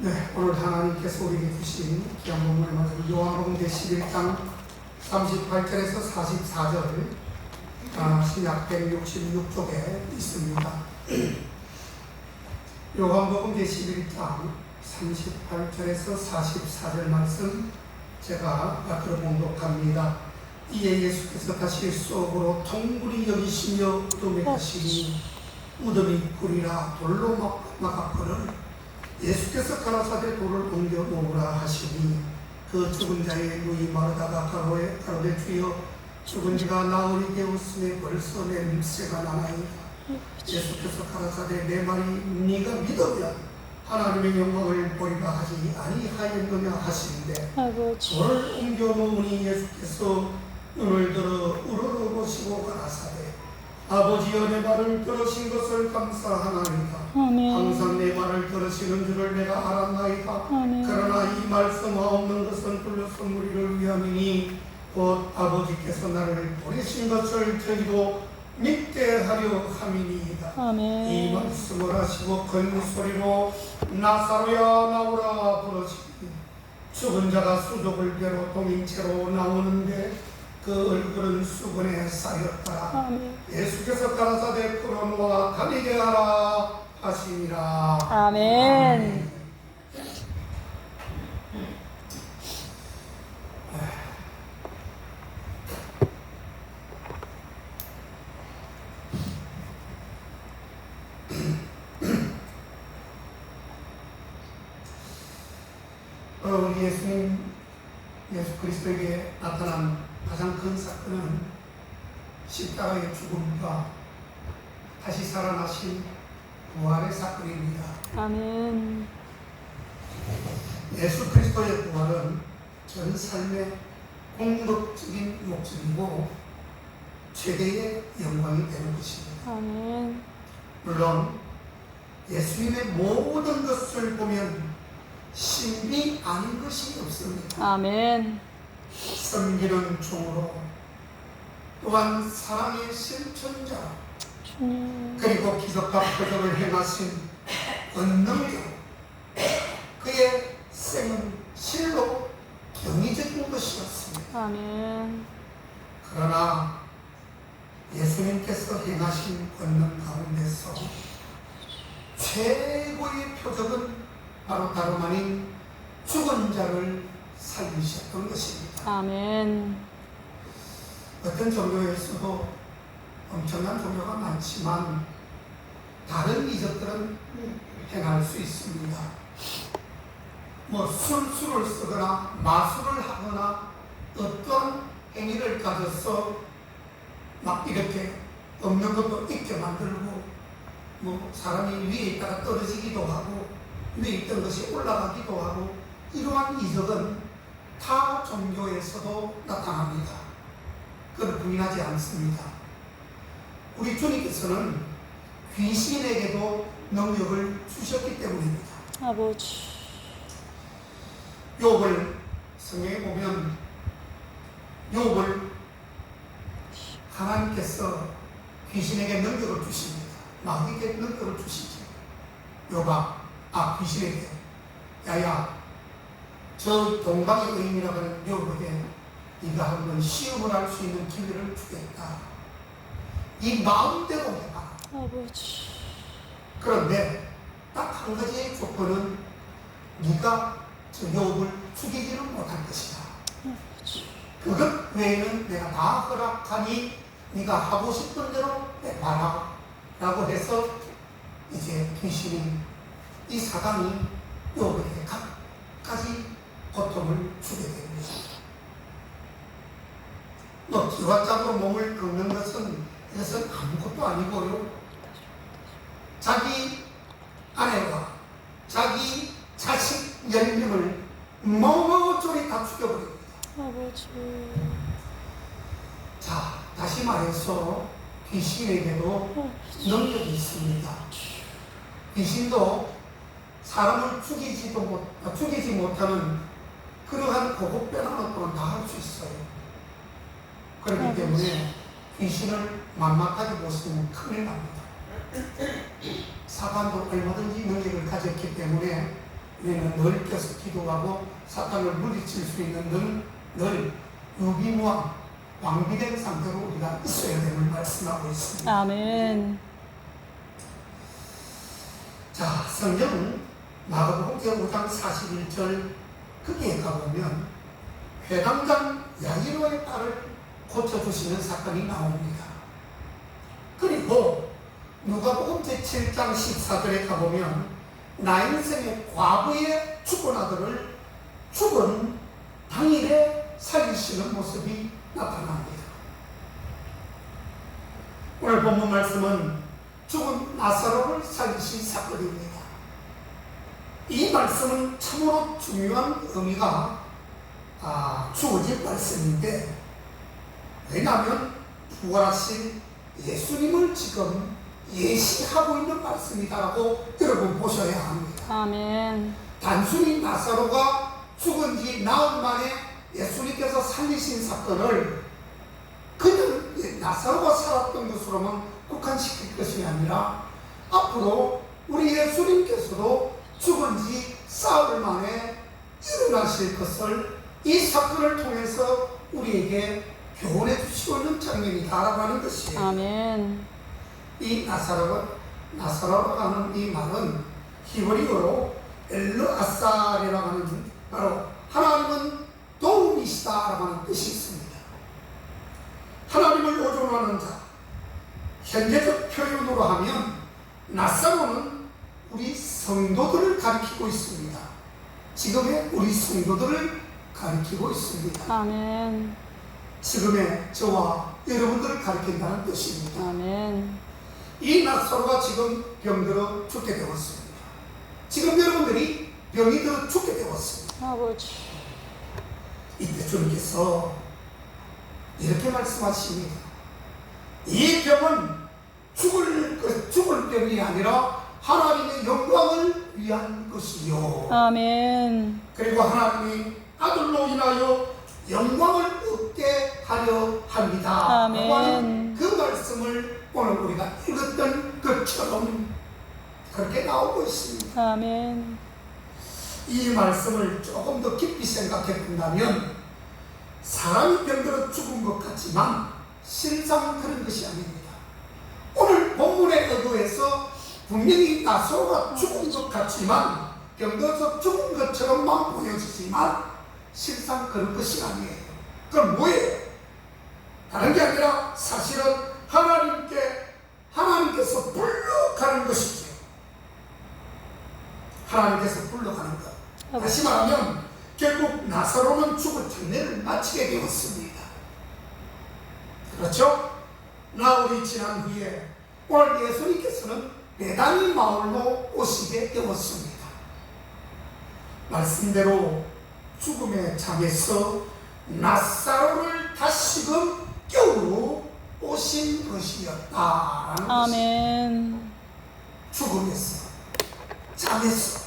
네, 오늘 하나님께서 우리에게 주신 귀한 본문의 말씀 요한복음 제11장 38절에서 44절 아, 신약 166쪽에 있습니다. 요한복음 제11장 38절에서 44절 말씀 제가 앞으로 봉독합니다. 이에 예수께서 다시 속으로 통굴이 여기시며 무덤에 가시니 무덤이 굴이라 돌로 막- 막았거늘 예수께서 가라사대 돌을 옮겨 놓으라 하시니 그 죽은 자의 누이 마르다가 가로에 가로되 주여 죽은 자가 나으리게 웃음에 벌써 냄새가 나나이다. 예수께서 가라사대 내 말이 네가 믿으면 하나님의 영광을 보리라 하지 아니하였느냐 하시는데 돌을 옮겨 놓으니 예수께서 눈을 들어 우러러 보시고 가라사대 아버지여 내 말을 들으신 것을 감사하나이다 아멘, 항상 내 말을 들으시는 줄을 내가 알았나이다. 아멘, 그러나 이 말씀 없는 것은 불로서 우리를 위함이니 곧 아버지께서 나를 보내신 것을 저희도 믿게 하려 함이니이다. 이 아멘, 말씀을 하시고 큰 소리로 나사로야 나오라 부르시니 죽은 자가 수족을 배로 동인 채로 나오는데 그 얼굴은 수건에 쌓였더라. 아멘, 예수께서 가라사대 풀어놓아 다니게 하라 하시니라. 아멘. 어, 우리 예수님, 예수 그리스도에게 나타난 가장 큰 사건은 십자가의 죽음과 다시 살아나신 부활의 사건입니다. 아멘, 예수 그리스도의 부활은 전 삶의 공덕적인 목적이고 최대의 영광이 되는 것입니다. 아멘, 물론 예수님의 모든 것을 보면 신비 아닌 것이 없습니다. 아멘, 섬기는 종으로 또한 사랑의 실천자. 그리고 기적과 표적을 행하신 권능력 그의 생은 실로 경이적인 것이었습니다. 아멘, 그러나 예수님께서 행하신 권능 가운데서 최고의 표적은 바로 다름 아닌 죽은 자를 살리셨던 것입니다. 아멘, 어떤 종교에서도 엄청난 종교가 많지만 다른 이적들은 행할 수 있습니다. 뭐 술수를 쓰거나 마술을 하거나 어떤 행위를 가져서 막 이렇게 없는 것도 있게 만들고 뭐 사람이 위에 있다가 떨어지기도 하고 위에 있던 것이 올라가기도 하고 이러한 이적은 타 종교에서도 나타납니다. 그걸 부인하지 않습니다. 우리 주님께서는 귀신에게도 능력을 주셨기 때문입니다. 아버지, 욥을 성경에 보면 욥을 하나님께서 귀신에게 능력을 주십니다. 마귀에게 능력을 주시죠. 욥아, 아 귀신에게 야야 저 동방의 의인이라고 하는 욥에게 네가 한번 시험을 할 수 있는 기회를 주겠다. 이 마음대로 해봐. 아버지, 그런데 딱 한 가지의 조건은 네가 저 욥을 죽이지는 못할 것이다. 아버지, 그것 외에는 내가 다 허락하니 네가 하고 싶은 대로 해봐라. 라고 해서 이제 귀신이 이 사단이 각가지 고통을 주게 됩니다. 뭐 기와 짝으로 몸을 긁는 것은 이것은 아무것도 아니고요. 자기 아내와 자기 자식 열명을 모조리 다 죽여버립니다. 아버지, 자, 다시 말해서 귀신에게도 능력이 있습니다. 귀신도 사람을 죽이지도 못, 아, 죽이지 못하는 그러한 고급변한 것들은 다할 수 있어요. 그렇기 때문에 귀신을 만만하게 보시면 큰일 납니다. 사단도 얼마든지 능력을 가졌기 때문에 우리는 늘 계속 기도하고 사탄을 물리칠 수 있는 늘, 늘 유기무한 완비된 상태로 우리가 있어야 됨을 말씀하고 있습니다. 아멘. 자, 성경은 마가복음 제5장 41절 거기에 가보면 회당장 야이로의 딸을 고쳐주시는 사건이 나옵니다. 그리고 누가복음 제7장 14절에 가보면 나 인생의 과부의 죽은 아들을 죽은 당일에 살리시는 모습이 나타납니다. 오늘 본문 말씀은 죽은 나사로를 살리신 사건입니다. 이 말씀은 참으로 중요한 의미가 아, 주어진 말씀인데 왜냐하면 부활하신 예수님을 지금 예시하고 있는 말씀이다라고 여러분 보셔야 합니다. 아멘. 단순히 나사로가 죽은 지 나흘 만에 예수님께서 살리신 사건을 그냥 나사로가 살았던 것으로만 국한시킬 것이 아니라 앞으로 우리 예수님께서도 죽은 지 사흘 만에 일어나실 것을 이 사건을 통해서 우리에게 주시고 있는 장면이다라고 하는 것이에요. 아멘. 이 나사로가 나사로라고 하는 이 말은 히브리어로 엘르아살이라고 하는 바로 하나님은 도움이시다라고 하는 뜻이 있습니다. 하나님을 의존하는 자 현재적 표현으로 하면 나사로는 우리 성도들을 가리키고 있습니다. 지금의 우리 성도들을 가리키고 있습니다. 아멘. 지금의 저와 여러분들을 가리킨다는 뜻입니다. 아멘. 이 나사로가 지금 병들어 죽게 되었습니다. 지금 여러분들이 병이 들어 죽게 되었습니다. 아버지. 이때 주님께서 이렇게 말씀하십니다. 이 병은 죽을 것, 죽을 병이 아니라 하나님의 영광을 위한 것이요. 아멘. 그리고 하나님이 아들로 인하여 영광을 얻게 하려 합니다. 아멘. 그 말씀을 오늘 우리가 읽었던 것처럼 그렇게 나오고 있습니다. 아멘. 이 말씀을 조금 더 깊이 생각해 본다면 사람이 병들어 죽은 것 같지만 실상 그런 것이 아닙니다. 오늘 본문에 의거해서 분명히 나소가 죽은 것 같지만 병들어서 죽은 것처럼만 보여지지만 실상 그런 것이 아니에요. 그럼 뭐예요? 다른 게 아니라 사실은 하나님께 하나님께서 불러가는 것이죠. 하나님께서 불러가는 것. 다시 말하면 결국 나사로는 죽을 장례를 마치게 되었습니다. 그렇죠? 나흘이 지난 후에 오늘 예수님께서는 베다니 마을로 오시게 되었습니다. 말씀대로 죽음의 잠에서 나사로를 다시금 깨우러 오신 것이었다라는 것입니다. 아멘. 죽음에서 잠에서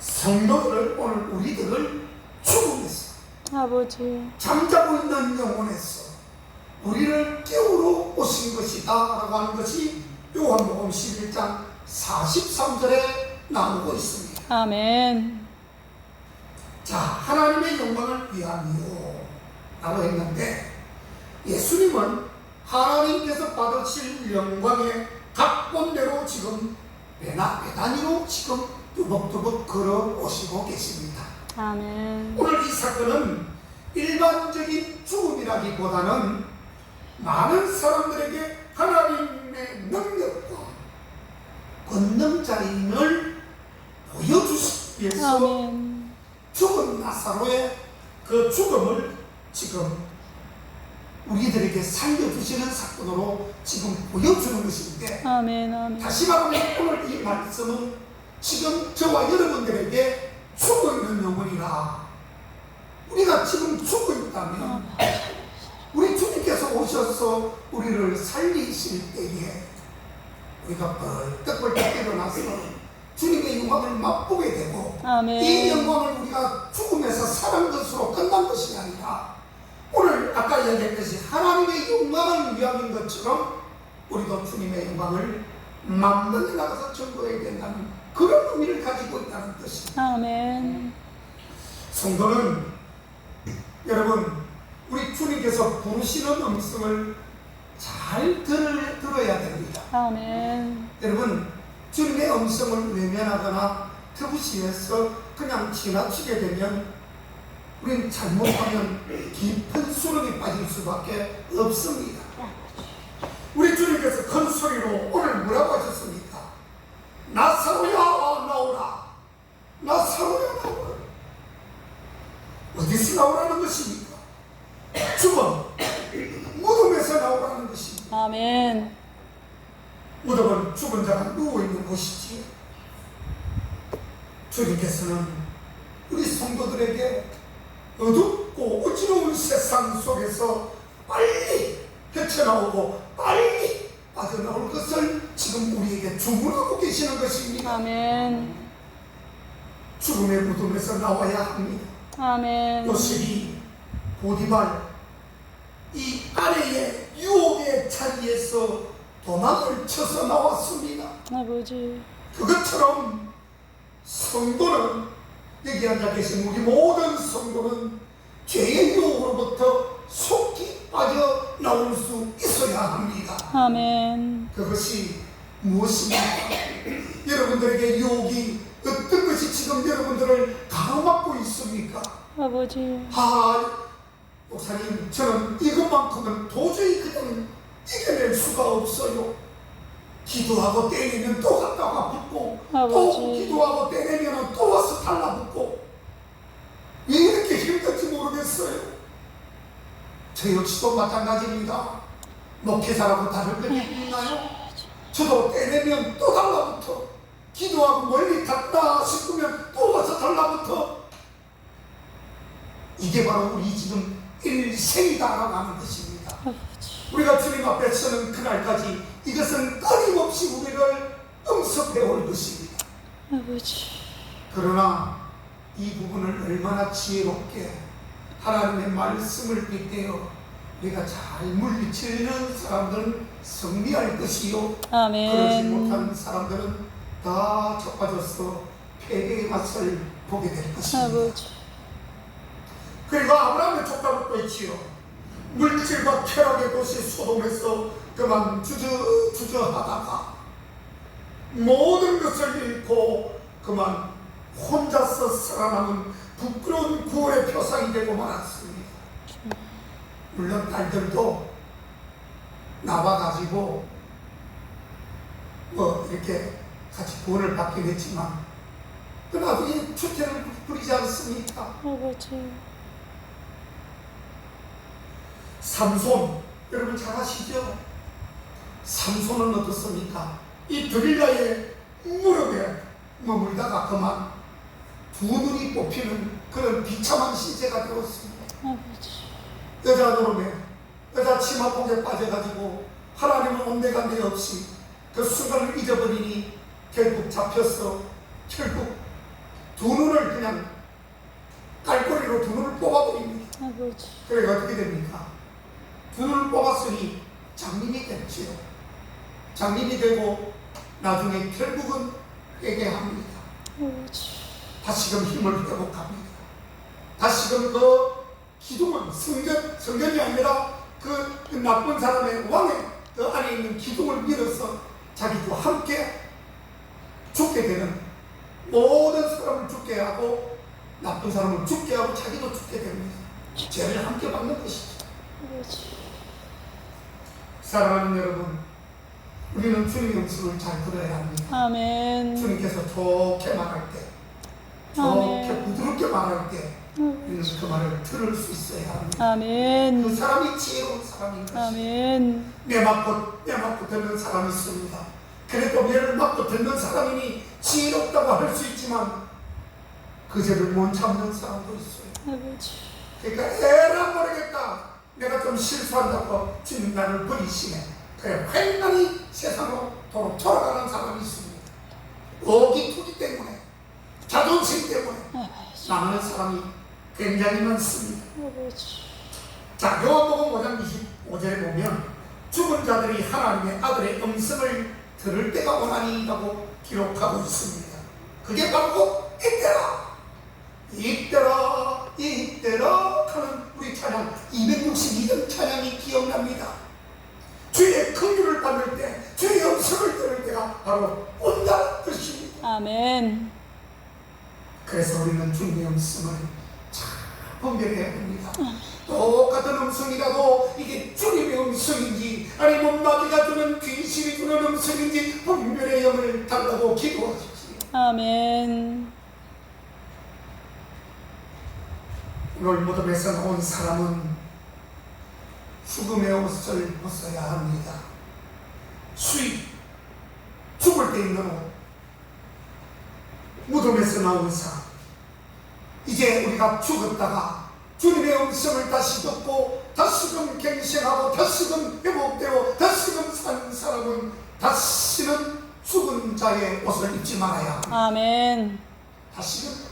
성도들을 오늘 우리들을 죽음에서 아버지. 잠자고 있는 영혼에서 우리를 깨우러 오신 것이다 라고 하는 것이 요한복음 11장 43절에 나오고 있습니다 아멘. 자 하나님의 영광을 위함이요 라고 했는데 예수님은 하나님께서 받으실 영광의 각본대로 지금 배나 배단위로 지금 뚜벅뚜벅 걸어오시고 계십니다 아멘. 오늘 이 사건은 일반적인 죽음이라기보다는 많은 사람들에게 하나님의 능력과 권능자임을 보여주시기 위해서 아멘. 죽은 나사로의 그 죽음을 지금 우리들에게 살려주시는 사건으로 지금 보여주는 것인데 아멘. 아멘. 다시 말하면 오늘 이 말씀은 지금 저와 여러분들에게 죽어 있는 영혼이라 우리가 지금 죽어 있다면 우리 주님께서 오셔서 우리를 살리실 때에 우리가 벌떡벌떡 일어나서 주님의 영광을 맛보게 되고 이 아멘. 영광을 우리가 죽음에서 살은 것으로 끝난 것이 아니라 오늘 아까 얘기했듯이 하나님의 영광을 위함인 것처럼 우리도 주님의 영광을 만번에 나가서 전거해야 된다는 그런 의미를 가지고 나온다는 뜻입니다. 아멘. 성도는 여러분 우리 주님께서 부르시는 음성을 잘 들, 들어야 됩니다. 아멘. 여러분 주님의 음성을 외면하거나 거부시해서 그냥 지나치게 되면 우리는 잘못하면 깊은 수렁에 빠질 수밖에 없습니다. 우리 주님께서 큰 소리로 오늘 뭐라고 하셨습니까? 나사로야 나오라 나사로야 나오라 어디서 나오라는 것입니까? 죽음 무덤에서 나오라는 것입니다. 아멘. 무덤은 죽은 자가 누워 있는 곳이지요. 주님께서는 우리 성도들에게 어둡고 어지러운 세상 속에서 빨리 헤쳐나오고 빨리 빠져나올 것을 지금 우리에게 주문하고 계시는 것입니다. 아멘. 죽음의 무덤에서 나와야 합니다. 아멘. 요셉이 보디발 이 아내의 유혹의 자리에서 도망을 쳐서 나왔습니다. 아버지. 그것처럼 성도는 여기 앉아 계신 우리 모든 성도는 죄의 유혹으로부터 속히 빠져 나올 수 있어야 합니다. 아멘. 그것이 무엇입니까? 여러분들에게 유혹이 어떤 것이 지금 여러분들을 가로막고 있습니까? 아버지. 아, 목사님, 저는 이것만큼은 도저히 그냥 이겨낼 수가 없어요. 기도하고 때리면 또 갔다가 붙고, 또 아버지. 기도하고 때리면 또 와서 달라붙고, 왜 이렇게 힘든지 모르겠어요. 저 역시도 마찬가지입니다. 목회자라고 다를 게 있나요? 저도 때리면 또 달라붙어. 기도하고 멀리 갔다 싶으면 또 와서 달라붙어. 이게 바로 우리 지금 일생이다라고 하는 것입니다. 우리가 앞에 서는 그날까지 이것은 끊임없이 우리를 응습해 올 것입니다. 아버지. 그러나 이 부분을 얼마나 지혜롭게 하나님의 말씀을 빗대어 우리가 잘 물리치는 사람들은 승리할 것이요 그러지 아멘. 못한 사람들은 다 적빠져서 패배의 맛을 보게 될 것입니다. 아버지. 그리고 아브라함의 족밥도 있지요. 물질과 쾌락의 도시 소돔에서 그만 주저 주저하다가 모든 것을 잃고 그만 혼자서 살아남은 부끄러운 구원의 표상이 되고 말았습니다. 물론 딸들도 나와가지고 뭐 이렇게 같이 구원을 받긴 했지만 그 나중에 추태를 부리지 않습니까? 아버지. 삼손 여러분 잘 아시죠? 삼손은 어떻습니까? 이 드릴라의 무릎에 머물다가 그만 두 눈이 뽑히는 그런 비참한 시제가 되었습니다. 아버지. 여자 노름에 여자 치마폭에 빠져가지고 하나님은 온데간데 없이 그 순간을 잊어버리니 결국 잡혔어. 결국 두 눈을 그냥 깔꼬리로 두 눈을 뽑아버립니다. 아버지. 그래 어떻게 됩니까? 두 눈을 뽑았으니 장님이 됐지요. 장님이 되고 나중에 결국은 회개합니다. 다시금 힘을 회복합니다. 다시금 그 기둥을 성전 성전이 아니라 그, 그 나쁜 사람의 왕의 그 안에 있는 기둥을 밀어서 자기도 함께 죽게 되는 모든 사람을 죽게 하고 나쁜 사람을 죽게 하고 자기도 죽게 됩니다. 죄를 함께 받는 것이죠. 사랑하는 여러분, 우리는 주님의 음성을 잘 들어야 합니다. 아멘. 주님께서 좋게 말할 때, 좋게 아멘. 부드럽게 말할 때, 우리는 그 말을 들을 수 있어야 합니다. 그 아멘. 사람이 지혜로운 사람인 것이 아멘. 내 맞고 내 맞고 듣는 사람이 있습니다. 그래도 매를 맞고 듣는 사람이니 지혜롭다고 할 수 있지만 그 죄를 못 참는 사람도 있어요. 아버지. 그러니까 에라 모르겠다. 내가 좀 실수한다고 주님 나를 버리시네. 그래 횡단히 세상으로 도로 돌아가는 사람이 있습니다. 어기투기 때문에 자존심 때문에 아버지. 나가는 사람이 굉장히 많습니다. 자, 요한복음 5장 25절에 보면 죽은 자들이 하나님의 아들의 음성을 들을 때가 오나니라고 기록하고 있습니다. 그게 바로 이때라 이때라 이때라 하는 우리 찬양 262년 찬양이 기억납니다 주의 긍휼을 받을 때 주의 음성을 들을 때가 바로 온다는 뜻입니다 아멘. 그래서 우리는 주님의 음성을 잘 분별해야 됩니다. 똑같은 음성이라도 이게 주님의 음성인지 아니면 마귀가 주는 귀신이 주는 음성인지 분별의 영을 달라고 기도하십시오. 아멘. 무덤에서 나온 사람은 죽음의 옷을 벗어야 합니다. 수입, 죽을 때 입는 옷. 무덤에서 나온 사람. 이제 우리가 죽었다가 주님의 음성을 다시 듣고 다시금 갱생하고 다시금 회복되고 다시금 산 사람은 다시는 죽은 자의 옷을 입지 말아야 합니다. 아멘. 다시금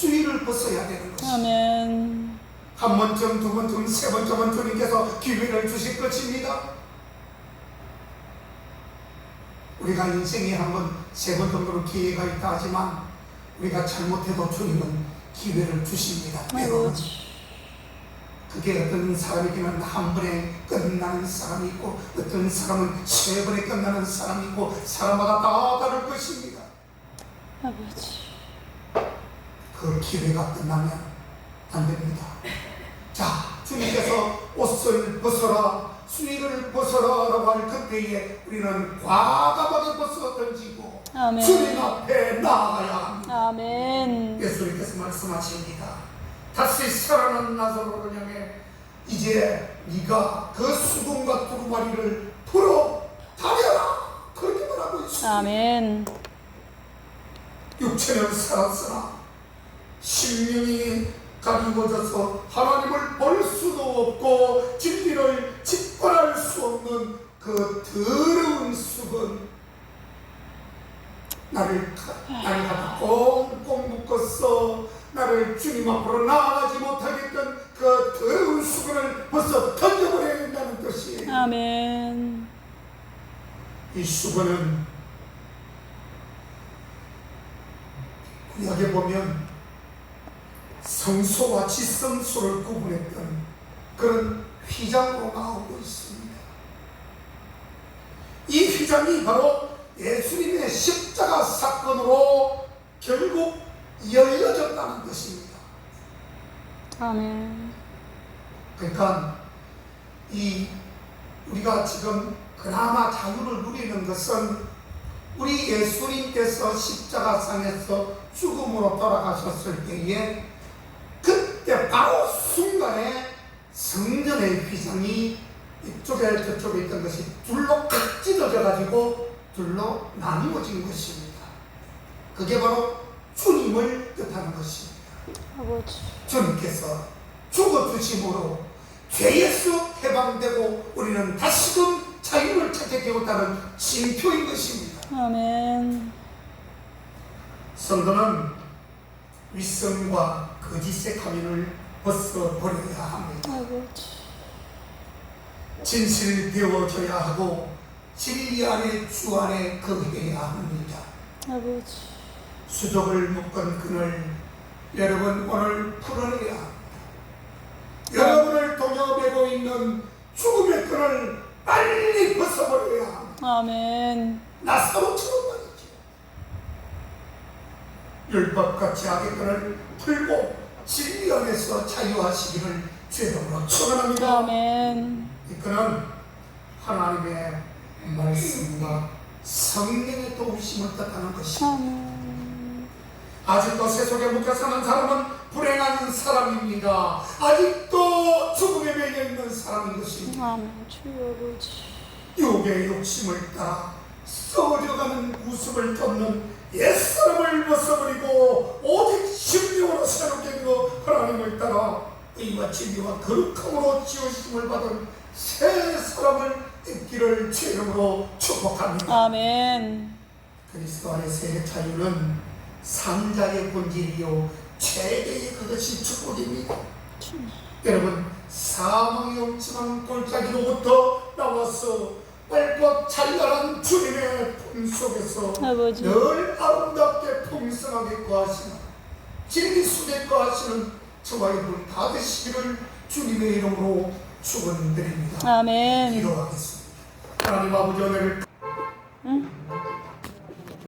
수의를 벗어야 되는 것입니다. 아멘. 한 번쯤, 두 번쯤, 세 번쯤은 주님께서 기회를 주실 것입니다. 우리가 인생에 한 번, 세 번 정도는 기회가 있다 하지만 우리가 잘못해도 주님은 기회를 주십니다. 때로는. 그게 어떤 사람에게는 한 번에 끝나는 사람이 있고 어떤 사람은 세 번에 끝나는 사람이 있고 사람마다 다 다를 것입니다. 아버지. 그 기회가 끝나면 안 됩니다. 자, 주님께서 옷을 벗어라, 수의를 벗어라 라고 할 그때에 우리는 과감하게 벗어 던지고 아멘. 주님 앞에 나아가야 합니다. 아멘. 예수님께서 말씀하십니다. 다시 살아난 나사로를 향해 이제 네가 그 수금과 두루마리를 풀어 다려라 그렇게 말하고 있습니다. 아멘. 육체는 살았으나 심령이 가리워져서 하나님을 볼 수도 없고 진리를 직관할 수 없는 그 더러운 숲은 나를 가- 나를 갖다 꽁꽁 묶었어 나를 주님 앞으로 나아가지 못하겠던 그 더러운 수건을 벌써 던져버려야 된다는 뜻이에요. 아멘. 이 수건은 구약에 보면 성소와 지성소를 구분했던 그런 휘장으로 나오고 있습니다. 이 휘장이 바로 예수님의 십자가 사건으로 결국 열려졌다는 것입니다. 아멘. 그러니까 이 우리가 지금 그나마 자유를 누리는 것은 우리 예수님께서 십자가상에서 죽음으로 돌아가셨을 때에 그때 바로 순간에 성전의 휘장이 이쪽에 저쪽에 있던 것이 둘로 각 찢어져 가지고 둘로 나누어진 것입니다. 그게 바로 주님을 뜻하는 것입니다. 아버지. 주님께서 죽어 주심으로 죄에서 해방되고 우리는 다시금 자유를 찾게 되었다는 징표인 것입니다. 아멘. 성도는 윗성과 거짓의 가면을 벗어버려야 합니다. 진실을 배워줘야 하고 진리 안에 주 안에 거해야 합니다. 아버지. 수족을 묶은 끈을 여러분 오늘 풀어내야 합니다. 여러분을 동여매고 있는 죽음의 끈을 빨리 벗어버려야 합니다. 아멘. 나사로처럼 말이죠. 율법같이 악의 끈을 풀고 진리 안에서 자유하시기를 죄로 축원합니다. 아멘. 이 끈은 하나님의 말씀과 성령의 도우심을 뜻하는 것입니다. 아멘. 아직도 세속에 묻혀 사는 사람은 불행한 사람입니다. 아직도 죽음에 매여 있는 사람인 것입니다. 아멘. 주여. 육의 욕심을 따라 썩어져가는 구습을 덮는 옛사람을 벗어버리고 오직 심령으로 새롭게 되어 하나님을 따라 의와 진리와 거룩함으로 지으심을 받은 새 사람을 입기를 주름으로 축복합니다. 아멘. 그리스도 안에서의 자유는 삼자의 본질이요 최대의 그것이 축복입니다. 여러분 사망의 엄청난 골짜기로부터 나와서 밝고 찬란한 주님의 품 속에서 아버지. 늘 아름답게 품 풍성하게 거하시는 진리 속에 거하시는 저와 여러분 다 되시기를 주님의 이름으로 축원드립니다. 아멘. 기도하겠습니다. 하나님 아버지 은혜를 응?